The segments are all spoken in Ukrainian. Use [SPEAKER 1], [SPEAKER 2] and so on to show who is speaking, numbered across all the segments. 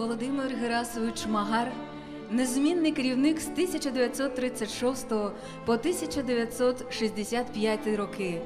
[SPEAKER 1] Володимир Герасович Магар незмінний керівник з 1936 по 1965 роки.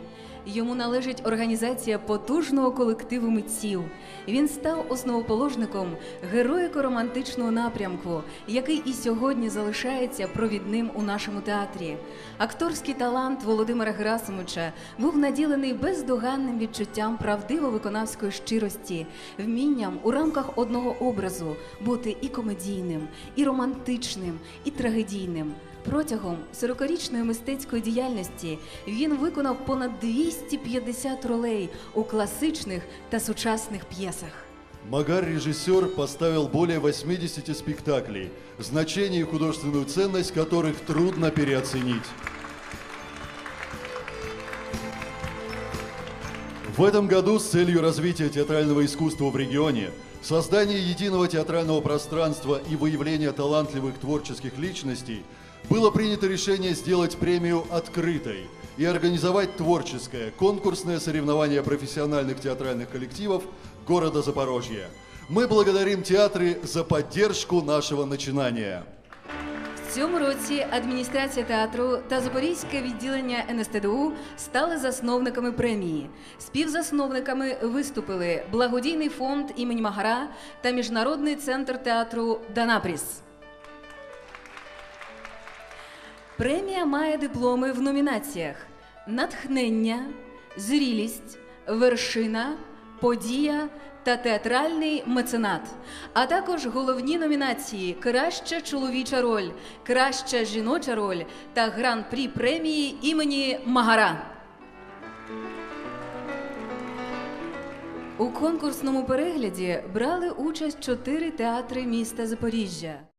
[SPEAKER 1] Йому належить організація потужного колективу митців. Він став основоположником героїко-романтичного напрямку, який і сьогодні залишається провідним у нашому театрі. Акторський талант Володимира Герасимовича був наділений бездоганним відчуттям правдиво-виконавської щирості, вмінням у рамках одного образу бути і комедійним, і романтичним, і трагедійним. Протягом 40-річної мистецької діяльності він виконав понад 250 ролей у класичних та сучасних п'єсах.
[SPEAKER 2] Магар режиссер поставил более 80 спектаклей, значение и художественную ценность которых трудно переоценить. В этом году с целью развития театрального искусства в регионе, создания единого театрального пространства и выявления талантливых творческих личностей было принято решение сделать премию открытой и организовать творческое конкурсное соревнование профессиональных театральных коллективов города Запорожья. Мы благодарим театры за поддержку нашего начинания.
[SPEAKER 1] В цьому році адміністрація театру та Запорізьке відділення НСТДУ стали засновниками премії. Співзасновниками виступили благодійний фонд імені Магара та Міжнародний центр театру Данапріс. Премія має дипломи в номінаціях: натхнення, зрілість, вершина, подія та театральний меценат, а також головні номінації Краща чоловіча роль, Краща жіноча роль та гран-прі премії імені Магара. У конкурсному перегляді брали участь чотири театри міста Запоріжжя.